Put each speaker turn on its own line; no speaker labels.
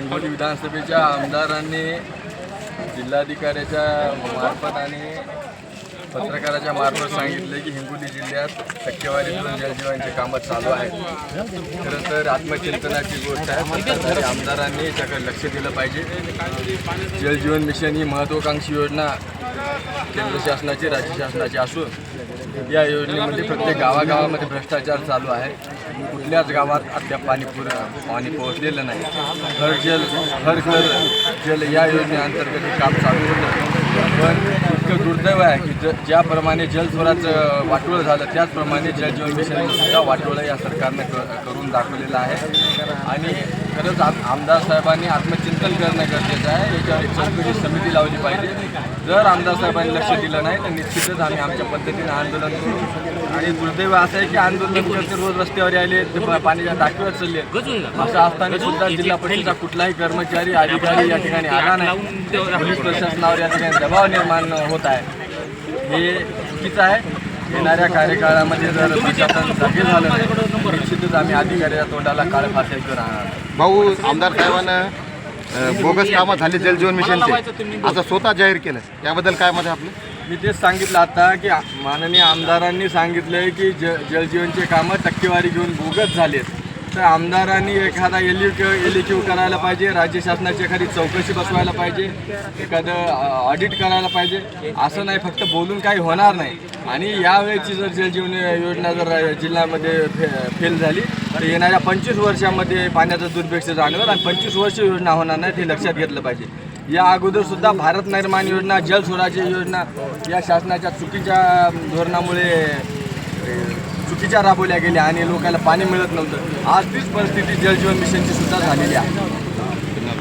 हिंगोली विधानसभेच्या आमदारांनी जिल्हाधिकाऱ्याच्या मार्फत आणि पत्रकाराच्या मार्फत सांगितले की हिंगोली जिल्ह्यात टक्केवारीतून जलजीवनचे कामं चालू आहेत. खरं तर आत्मचिंतनाची गोष्ट आहे आमदारांनी त्याकडे लक्ष दिलं पाहिजे. जलजीवन मिशन ही महत्त्वाकांक्षी योजना केंद्र शासनाची राज्य शासनाची असून या योजनेमध्ये प्रत्येक गावागावामध्ये भ्रष्टाचार चालू आहे. कुठल्याच गावात अद्याप पाणी पुर पाणी पोहोचलेलं नाही. हर जल हर घर जल या योजनेअंतर्गत काम चालू होतं. पण इतकं दुर्दैव आहे की ज ज्याप्रमाणे जलस्वराचं वाटोळं झालं त्याचप्रमाणे जलजीवन मिशनचं सुद्धा वाटोळं या सरकारनं क करून दाखवलेलं आहे. आणि खरंच आम आमदार साहेबांनी आत्मचिंतन करणं गरजेचं आहे. याच्यावर एक चौकशी समिती लावली पाहिजे. जर आमदार साहेबांनी लक्ष दिलं नाही तर निश्चितच आम्ही आमच्या पद्धतीने आंदोलन करू. आणि दुर्दैव असं आहे की आंदोलन करते रोज रस्त्यावर आले पाण्याच्या टाकीवर चालले. असं असताना सुद्धा जिल्हा परिषदेचा कुठलाही कर्मचारी अधिकारी या ठिकाणी आला नाही. पोलीस प्रशासनावर या ठिकाणी दबाव निर्माण होत आहे. हे चुकीचं आहे. येणाऱ्या कार्यकाळामध्ये जर प्रशासन जागे झालं नाही तर निश्चितच आम्ही अधिकाऱ्याच्या तोंडाला काळ फासे घेऊन राहणार.
भाऊ आमदार साहेबांना बोगस कामं झाली जलजीवन मिशनचे असं स्वतः जाहीर केलं याबद्दल काय मत आहे आपलं?
मी तेच सांगितलं आता की माननीय आमदारांनी सांगितलंय की ज जलजीवनचे कामं टक्केवारी घेऊन बोगस झालेत. तर आमदारांनी एखादा एल यू एल क्यू करायला पाहिजे राज्य शासनाची एखादी चौकशी बसवायला पाहिजे एखादं ऑडिट करायला पाहिजे. असं नाही फक्त बोलून काही होणार नाही. आणि यावेळेची जर जलजीवन योजना जर जिल्ह्यामध्ये फे फेल झाली तर येणाऱ्या पंचवीस वर्षामध्ये पाण्याचं दुर्भिक्ष जाणवेल आणि पंचवीस वर्ष योजना होणार नाही ते लक्षात घेतलं पाहिजे. या अगोदर सुद्धा भारत निर्माण योजना जल स्वराज्य योजना या शासनाच्या चुकीच्या धोरणामुळे चुकीच्या राबवल्या गेल्या आणि लोकांना पाणी मिळत नव्हतं. आज तीच परिस्थिती जलजीवन मिशनची सुद्धा झालेली आहे.